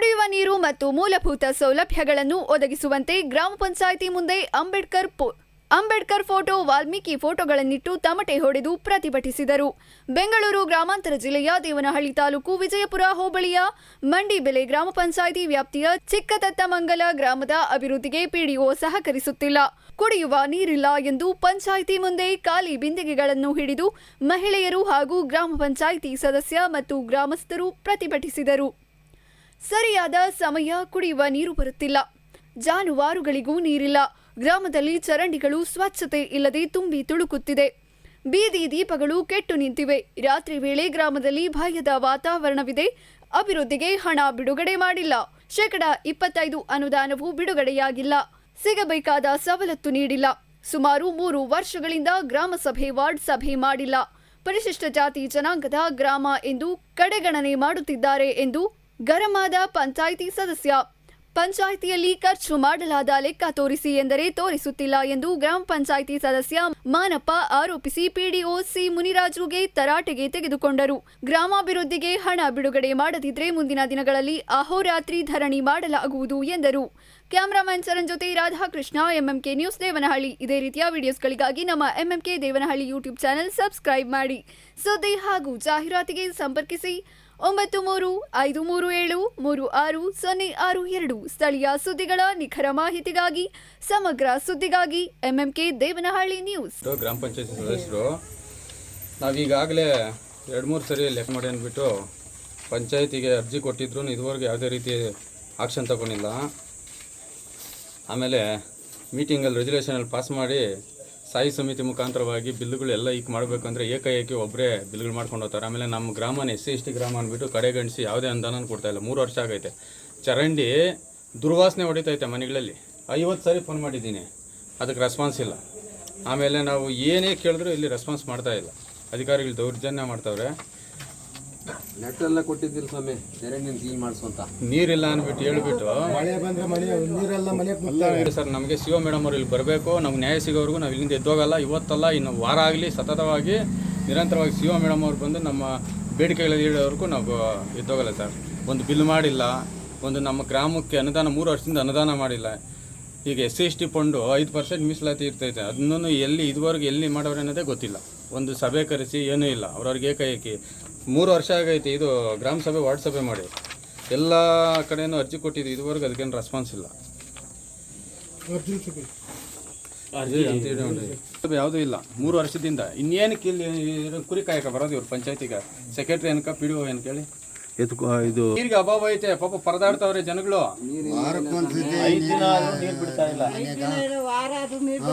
ಕುಡಿಯುವ ನೀರು ಮತ್ತು ಮೂಲಭೂತ ಸೌಲಭ್ಯಗಳನ್ನು ಒದಗಿಸುವಂತೆ ಗ್ರಾಮ ಪಂಚಾಯಿತಿ ಮುಂದೆ ಅಂಬೇಡ್ಕರ್ ಅಂಬೇಡ್ಕರ್ ಫೋಟೋ, ವಾಲ್ಮೀಕಿ ಫೋಟೋಗಳನ್ನಿಟ್ಟು ತಮಟೆ ಹೊಡೆದು ಪ್ರತಿಭಟಿಸಿದರು. ಬೆಂಗಳೂರು ಗ್ರಾಮಾಂತರ ಜಿಲ್ಲೆಯ ದೇವನಹಳ್ಳಿ ತಾಲೂಕು ವಿಜಯಪುರ ಹೋಬಳಿಯ ಮಂಡಿಬೆಲೆ ಗ್ರಾಮ ಪಂಚಾಯಿತಿ ವ್ಯಾಪ್ತಿಯ ಚಿಕ್ಕತತ್ತಮಂಗಲ ಗ್ರಾಮದ ಅಭಿವೃದ್ಧಿಗೆ ಪಿಡಿಒ ಸಹಕರಿಸುತ್ತಿಲ್ಲ. ಕುಡಿಯುವ ನೀರಿಲ್ಲ ಎಂದು ಪಂಚಾಯಿತಿ ಮುಂದೆ ಖಾಲಿ ಬಿಂದಿಗೆಗಳನ್ನು ಹಿಡಿದು ಮಹಿಳೆಯರು ಹಾಗೂ ಗ್ರಾಮ ಪಂಚಾಯಿತಿ ಸದಸ್ಯ ಮತ್ತು ಗ್ರಾಮಸ್ಥರು ಪ್ರತಿಭಟಿಸಿದರು. ಸರಿಯಾದ ಸಮಯ ಕುಡಿಯುವ ನೀರು ಬರುತ್ತಿಲ್ಲ. ಜಾನುವಾರುಗಳಿಗೂ ನೀರಿಲ್ಲ. ಗ್ರಾಮದಲ್ಲಿ ಚರಂಡಿಗಳು ಸ್ವಚ್ಛತೆ ಇಲ್ಲದೆ ತುಂಬಿ ತುಳುಕುತ್ತಿದೆ. ಬೀದಿ ದೀಪಗಳು ಕೆಟ್ಟು ನಿಂತಿವೆ. ರಾತ್ರಿ ವೇಳೆ ಗ್ರಾಮದಲ್ಲಿ ಭಯದ ವಾತಾವರಣವಿದೆ. ಅಭಿವೃದ್ಧಿಗೆ ಹಣ ಬಿಡುಗಡೆ ಮಾಡಿಲ್ಲ. ಶೇಕಡ ಇಪ್ಪತ್ತೈದು ಅನುದಾನವು ಬಿಡುಗಡೆಯಾಗಿಲ್ಲ. ಸಿಗಬೇಕಾದ ಸವಲತ್ತು ನೀಡಿಲ್ಲ. ಸುಮಾರು ಮೂರು ವರ್ಷಗಳಿಂದ ಗ್ರಾಮ ಸಭೆ, ವಾರ್ಡ್ ಸಭೆ ಮಾಡಿಲ್ಲ. ಪರಿಶಿಷ್ಟ ಜಾತಿ ಜನಾಂಗದ ಗ್ರಾಮ ಎಂದು ಕಡೆಗಣನೆ ಮಾಡುತ್ತಿದ್ದಾರೆ ಎಂದು ಗರಮಾದ ಪಂಚಾಯಿತಿ ಸದಸ್ಯ. ಪಂಚಾಯಿತಿಯಲ್ಲಿ ಖರ್ಚು ಮಾಡಲಾದ ಲೆಕ್ಕ ತೋರಿಸಿ ಎಂದರೆ ತೋರಿಸುತ್ತಿಲ್ಲ ಎಂದು ಗ್ರಾಮ ಪಂಚಾಯಿತಿ ಸದಸ್ಯ ಮಾನಪ್ಪ ಆರೋಪಿಸಿ ಪಿಡಿಒ ಸಿ ಮುನಿರಾಜುಗೆ ತರಾಟೆಗೆ ತೆಗೆದುಕೊಂಡರು. ಗ್ರಾಮಾಭಿವೃದ್ಧಿಗೆ ಹಣ ಬಿಡುಗಡೆ ಮಾಡದಿದ್ರೆ ಮುಂದಿನ ದಿನಗಳಲ್ಲಿ ಅಹೋರಾತ್ರಿ ಧರಣಿ ಮಾಡಲಾಗುವುದು ಎಂದರು. ಕ್ಯಾಮರಾಮನ್ ಚರಣ್ ಜೊತೆ ರಾಧಾಕೃಷ್ಣ, ಎಂಎಂಕೆ ನ್ಯೂಸ್ ದೇವನಹಳ್ಳಿ. ಇದೇ ರೀತಿಯ ವಿಡಿಯೋಸ್ಗಳಿಗಾಗಿ ನಮ್ಮ MMK Devanahalli YouTube channel subscribe ಮಾಡಿ. ಸುದ್ದಿ ಹಾಗೂ ಜಾಹೀರಾತಿಗೆ ಸಂಪರ್ಕಿಸಿ. ಒಂಬತ್ತು ಮೂರು, ಐದು ಮೂರು ಏಳು, ಮೂರು ಆರು, ಸೊನ್ನೆ ಆರು ಎರಡು ಸ್ಥಳೀಯ ಸುದ್ದಿಗಳ ನಿಖರ ಮಾಹಿತಿಗಾಗಿ, ಸಮಗ್ರ ಸುದ್ದಿಗಾಗಿ ಎಂಎಂಕೆ ದೇವನಹಳ್ಳಿ ನ್ಯೂಸ್. ಗ್ರಾಮ ಪಂಚಾಯತಿ ಸದಸ್ಯರು. ನಾವೀಗಾಗಲೇ ಎರಡು ಮೂರು ಸರಿ ಲೆಕ್ಕ ಮಾಡಿ ಅಂದ್ಬಿಟ್ಟು ಪಂಚಾಯತಿಗೆ ಅರ್ಜಿ ಕೊಟ್ಟಿದ್ರು, ಇದುವರೆಗೂ ಯಾವುದೇ ರೀತಿ ಆಕ್ಷನ್ ತಗೊಂಡಿಲ್ಲ. ಆಮೇಲೆ ಮೀಟಿಂಗಲ್ಲಿ ರೆಜುಲೇಷನಲ್ಲಿ ಪಾಸ್ ಮಾಡಿ ಸ್ಥಾಯಿ ಸಮಿತಿ ಮುಖಾಂತರವಾಗಿ ಬಿಲ್ಗಳು ಎಲ್ಲ ಈಗ ಮಾಡಬೇಕಂದ್ರೆ ಏಕಾಏಕಿ ಒಬ್ಬರೇ ಬಿಲ್ಗಳು ಮಾಡ್ಕೊಂಡು ಹೋಗ್ತಾರೆ. ಆಮೇಲೆ ನಮ್ಮ ಗ್ರಾಮನ ಎಸ್ ಸಿ, ಎಸ್ ಟಿ ಗ್ರಾಮ ಅಂದ್ಬಿಟ್ಟು ಕಡೆಗಣಿಸಿ ಯಾವುದೇ ಅನುದಾನ ಕೊಡ್ತಾ ಇಲ್ಲ. ಮೂರು ವರ್ಷ ಆಗೈತೆ. ಚರಂಡಿ ದುರ್ವಾಸನೆ ಹೊಡಿತೈತೆ ಮನೆಗಳಲ್ಲಿ. ಐವತ್ತು ಸಾರಿ ಫೋನ್ ಮಾಡಿದ್ದೀನಿ. ಅದಕ್ಕೆ ರೆಸ್ಪಾನ್ಸ್ ಇಲ್ಲ. ಆಮೇಲೆ ನಾವು ಏನೇ ಕೇಳಿದ್ರು ಇಲ್ಲಿ ರೆಸ್ಪಾನ್ಸ್ ಮಾಡ್ತಾ ಇಲ್ಲ. ಅಧಿಕಾರಿಗಳು ದೌರ್ಜನ್ಯ ಮಾಡ್ತಾವ್ರೆ. ಕೊಟ್ಟಿದ್ದಿಲ್ಲ ಸ್ವಾಮಿ. ಚರಂಡಿನ ಕ್ಲೀನ್ ಮಾಡಿಸುವಂತ ನೀರಿಲ್ಲ ಅಂದ್ಬಿಟ್ಟು ಹೇಳ್ಬಿಟ್ಟು. ಮಳೆ ಬಂದ್ರೆ ಮನೆ ನೀರೆಲ್ಲ ಮನೆಗೆ ನುಗ್ತವೆ ಸರ್ ನಮಗೆ ಸಿ ಒ ಮೇಡಮ್ ಅವ್ರು ಇಲ್ಲಿ ಬರಬೇಕು. ನಮ್ಗೆ ನ್ಯಾಯ ಸಿಗೋವರೆಗೂ ನಾವು ಇಲ್ಲಿಂದ ಎದ್ದೋಗಲ್ಲ. ಇವತ್ತಲ್ಲ ಇನ್ನು ವಾರ ಆಗಲಿ ಸತತವಾಗಿ ನಿರಂತರವಾಗಿ ಸಿ ಒ ಮೇಡಮ್ ಅವ್ರು ಬಂದು ನಮ್ಮ ಬೇಡಿಕೆಗಳಲ್ಲಿ ಇಡೋವರೆಗೂ ನಾವು ಎದ್ದೋಗಲ್ಲ ಸರ್. ಒಂದು ಬಿಲ್ ಮಾಡಿಲ್ಲ. ಒಂದು ನಮ್ಮ ಗ್ರಾಮಕ್ಕೆ ಅನುದಾನ ಮೂರು ವರ್ಷದಿಂದ ಅನುದಾನ ಮಾಡಿಲ್ಲ. ಈಗ S C S T fund ಐದು ಪರ್ಸೆಂಟ್ ಮೀಸಲಾತಿ ಇರ್ತೈತೆ. ಅದನ್ನೂ ಎಲ್ಲಿ ಇದುವರೆಗೂ ಎಲ್ಲಿ ಮಾಡೋರು ಅನ್ನೋದೇ ಗೊತ್ತಿಲ್ಲ. ಒಂದು ಸಭೆ ಕರೆಸಿ ಏನೂ ಇಲ್ಲ. ಅವ್ರವ್ರಿಗೆ ಏಕಾಏಕಿ ಮೂರು ವರ್ಷ ಆಗೈತೆ ಇದು ಗ್ರಾಮ ಸಭೆ ವಾರ್ಡ್ ಸಭೆ ಮಾಡಿ. ಎಲ್ಲ ಕಡೆನೂ ಅರ್ಜಿ ಕೊಟ್ಟಿದ್ದು ಇದುವರೆಗೂ ಅದಕ್ಕೇನು ರೆಸ್ಪಾನ್ಸ್ ಇಲ್ಲ. ಯಾವುದೂ ಇಲ್ಲ. ಮೂರು ವರ್ಷದಿಂದ. ಇನ್ನೇನಕ್ಕೆ ಇಲ್ಲಿ ಕುರಿ ಕಾಯಕ ಬರೋದು ಇವ್ರು ಪಂಚಾಯತಿಗೆ? ಸೆಕ್ರೆಟರಿ ಏನಕ ಪಿ ಡಿ ಒ ಏನು ಕೇಳಿ? ಇದು ನೀರಿಗೆ ಅಭಾವ ಐತೆ ಪಾಪ ಪರದಾಡ್ತಾವ್ರೆ ಜನಗಳು. ವಾರ ಅದು ನೀರು